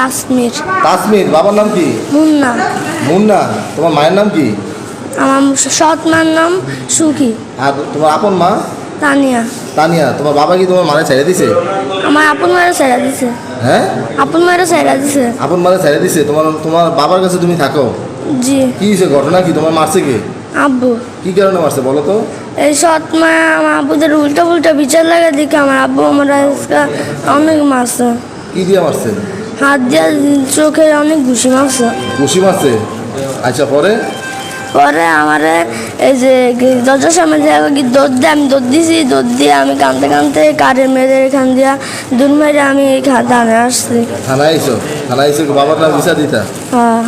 তাসমির। তাসমির বাবার নাম কি? মুন্না। মুন্না তোমার মায়ের নাম কি? আমার সৎ মার নাম সুখী। আর তোমার আপন মা? তানিয়া। তানিয়া তোমার বাবা কি তোমার মারে ছেড়ে দিছে? আমার আপন মায়ের ছেড়া দিছে। হ্যাঁ? আপন মায়ের ছেড়া দিছে। আপন মারে ছেড়ে দিছে তোমার তোমার বাবার কাছে তুমি থাকো। জি। কি হয়েছে ঘটনা কি? তোমার মারছে কি? আব্বু। কি কারণে মারছে বলো তো? এই সৎ মা আমার আব্বুদের উল্টা উল্টা বিচার লাগে দেখে আমার আব্বু আমার আজকে অনেক মারছে। কি দিয়ে মারছে? হাত দিয়ে চোখে অনেক ঘুষি মারছে। ঘুষি মারছে? আচ্ছা পরে? পরে আমার এই যে দরজার সামনে যে দৌড় দিয়ে আমি দৌড় দিছি দৌড় দিয়ে আমি কানতে কানতে কারের মেয়েদের এখান দিয়া দূর মেরে আমি এই ধানে আসছি। থানায় আইসো থানায় এসে বাবার নাম বিচার দিতা? হ্যাঁ।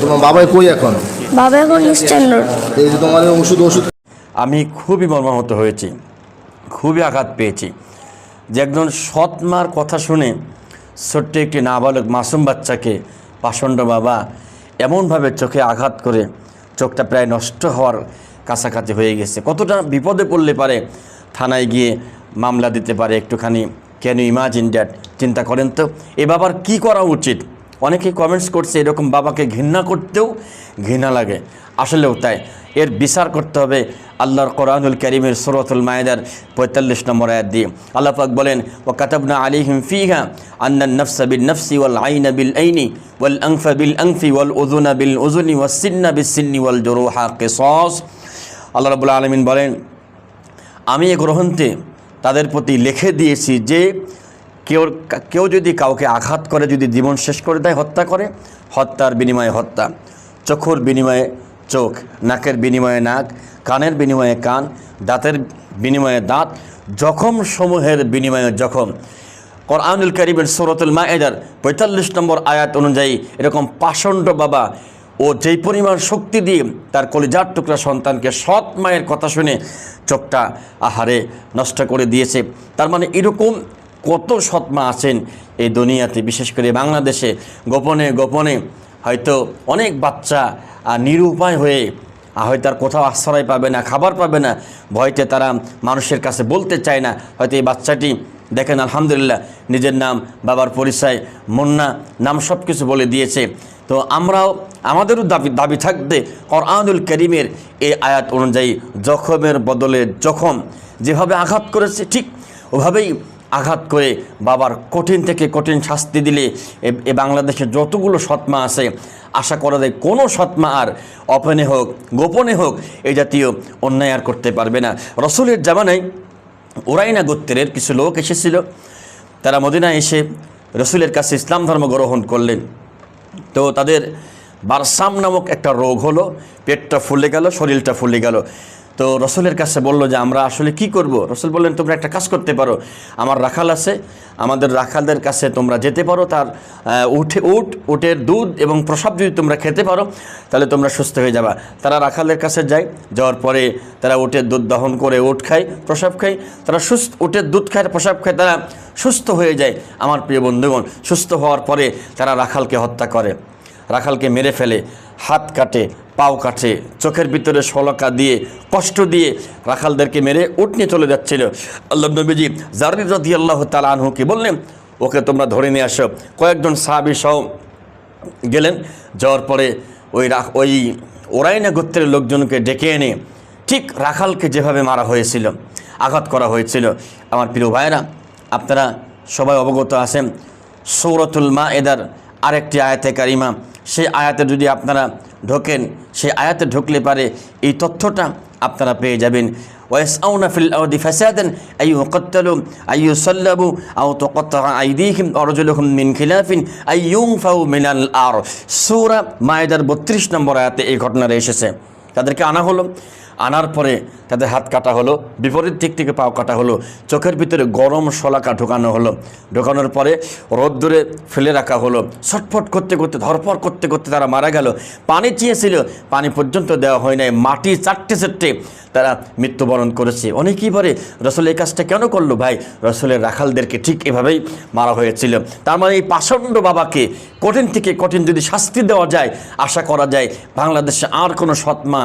তোমার বাবাই কই এখন? বাবা এখন এই যে তোমার ওষুধ ওষুধ আমি খুবই মর্মাহত হয়েছি। খুবই আঘাত পেয়েছি। যে একজন সৎ মার কথা শুনে ছোট্ট একটি নাবালক মাসুম বাচ্চাকে পাষণ্ড বাবা এমনভাবে চোখে আঘাত করে চোখটা প্রায় নষ্ট হওয়ার কাছাকাছি হয়ে গেছে। কতটা বিপদে পড়লে পারে থানায় গিয়ে মামলা দিতে পারে একটুখানি? ক্যান ইমাজিন ড্যাট চিন্তা করেন তো। এ বাবার কি করা উচিত? অনেকে কমেন্টস করছে এরকম বাবাকে ঘৃণা করতেও ঘৃণা লাগে। আসলেও তাই। এর বিচার করতে হবে আল্লাহর কোরআনুল করিমের সুরতুল মায়েদার পঁয়তাল্লিশ নম্বর আয়াত দিয়ে। আল্লাহ পাক বলেন ও কাতাবনা আলিহিম ফিহা আন্নান নফসা বিল নফসি ওয়াল আইনা বিল আইনি ওয়াল আংফা বিল আংফি ওয়াল উজুনা বিল উজুনি ওয়াস সিন্না বিস সিন্নি ওয়াল জরুহা কেসস। আল্লাহ রাবুল আলমিন বলেন, আমি এ গ্রহণতে তাদের প্রতি লিখে দিয়েছি যে কেউ কেউ যদি কাউকে আঘাত করে, যদি জীবন শেষ করে দেয়, হত্যা করে, হত্যার বিনিময়ে হত্যা। চক্ষুর বিনিময়ে চোখ, নাকের বিনিময়ে নাক, কানের বিনিময়ে কান, দাঁতের বিনিময়ে দাঁত, জখম সমূহের বিনিময়ে জখম। কোরআনুল করিমের সৌরতুল মায়েদার পঁয়তাল্লিশ নম্বর আয়াত অনুযায়ী এরকম পাষণ্ড বাবা ও যেই পরিমাণ শক্তি দিয়ে তার কলিজার টুকরা সন্তানকে সৎ মায়ের কথা শুনে চোখটা আহারে নষ্ট করে দিয়েছে, তার মানে এরকম কত সৎমা আছেন এই দুনিয়াতে, বিশেষ করে বাংলাদেশে। গোপনে গোপনে হয়তো অনেক বাচ্চা নিরুপায় হয়ে হয়তো আর কোথাও আশ্রয় পাবে না, খাবার পাবে না। ভয়তে তারা মানুষের কাছে বলতে চায় না। হয়তো এই বাচ্চাটি, দেখেন আলহামদুলিল্লাহ, নিজের নাম, বাবার পরিচয়, মুন্না, নাম সব কিছু বলে দিয়েছে। তো আমরাও, আমাদেরও দাবি দাবি থাকবে কোরআনুল করিমের এই আয়াত অনুযায়ী, জখমের বদলে জখম। যেভাবে আঘাত করেছে, ঠিক ওভাবেই আঘাত করে বাবার কঠিন থেকে কঠিন শাস্তি দিলে এ- এ বাংলাদেশে যতগুলো সৎমা আছে, আশা করা যায় কোনো সৎমা আর অপনে হোক, গোপনে হোক এই জাতীয় অন্যায় আর করতে পারবে না। রসুলের জামানায় ওরাইনা গোত্রের কিছু লোক এসেছিল। তারা মদিনায় এসে রসুলের কাছে ইসলাম ধর্ম গ্রহণ করলেন। তো তাদের বারসাম নামক একটা রোগ হলো, পেটটা ফুলে গেল, শরীরটা ফুলে গেল। তো রসুলের কাছে বলল যে, আমরা আসলে কি করব? রসুল বললেন, তোমরা একটা কাজ করতে পারো। আমার রাখাল আছে। আমাদের রাখালদের কাছে তোমরা যেতে পারো। তার উঠে উট উটের দুধ এবং প্রসাব যদি তোমরা খেতে পারো, তাহলে তোমরা সুস্থ হয়ে যাবা। তারা রাখালদের কাছে যায়। যাওয়ার পরে তারা উটের দুধ দহন করে উট খায়, প্রসাব খায়। তারা সুস্থ, উটের দুধ খায়, প্রসাব খায়। তারা সুস্থ হয়ে যায়। আমার প্রিয় বন্ধুগণ, সুস্থ হওয়ার পরে তারা রাখালকে হত্যা করে। রাখালকে মেরে ফেলে, হাত কাটে, পাও কাটে, চোখের ভিতরে শলকা দিয়ে, কষ্ট দিয়ে রাখালদেরকে মেরে উঠ নিয়ে চলে যাচ্ছিল। আল্লাহ নবীজি জারির রদি আল্লাহ তালা আনহুকে বললেন, ওকে তোমরা ধরে নিয়ে আসো। কয়েকজন সাহাবি সহ গেলেন। যাওয়ার পরে ওই রাখ ওই ওরাইনা গোত্রের লোকজনকে ডেকে এনে ঠিক রাখালকে যেভাবে মারা হয়েছিল, আঘাত করা হয়েছিল। আমার প্রিয় ভাইয়েরা, আপনারা সবাই অবগত আছেন, সৌরতুল মা এদার আরেকটি আয়াতে কারিমা সেই আয়াতে যদি আপনারা ঢোকেন সেই আয়াতে ঢুকলে পারে এই তথ্যটা আপনারা পেয়ে যাবেন ويسعون في الأرض فسادا أي يقتلوا أي يصلبوا أو تقطع أيديهم أرجلهم من خلاف أي ينفوا من الأرض সূরা মায়েদার বত্রিশ নম্বর আয়াতে এই ঘটনাটা এসেছে তাদেরকে আনা হলো আনার পরে তাদের হাত কাটা হলো, বিপরীত দিক থেকে পাও কাটা হলো, চোখের ভিতরে গরম শলাকা ঢোকানো হলো। ঢোকানোর পরে রোদ্দুরে ফেলে রাখা হলো। ছটফট করতে করতে ধরপর করতে করতে তারা মারা গেল। পানি চেয়েছিল, পানি পর্যন্ত দেওয়া হয় নাই। মাটি চারটে চারটে তারা মৃত্যুবরণ করেছে। অনেকেই বলে, রসুল এই কাজটা কেন করল ভাই? রসুলের রাখালদেরকে ঠিক এভাবেই মারা হয়েছিল। তার মানে এই পাষণ্ড বাবাকে কঠিন থেকে কঠিন যদি শাস্তি দেওয়া যায়, আশা করা যায়, বাংলাদেশে আর কোনো সৎমা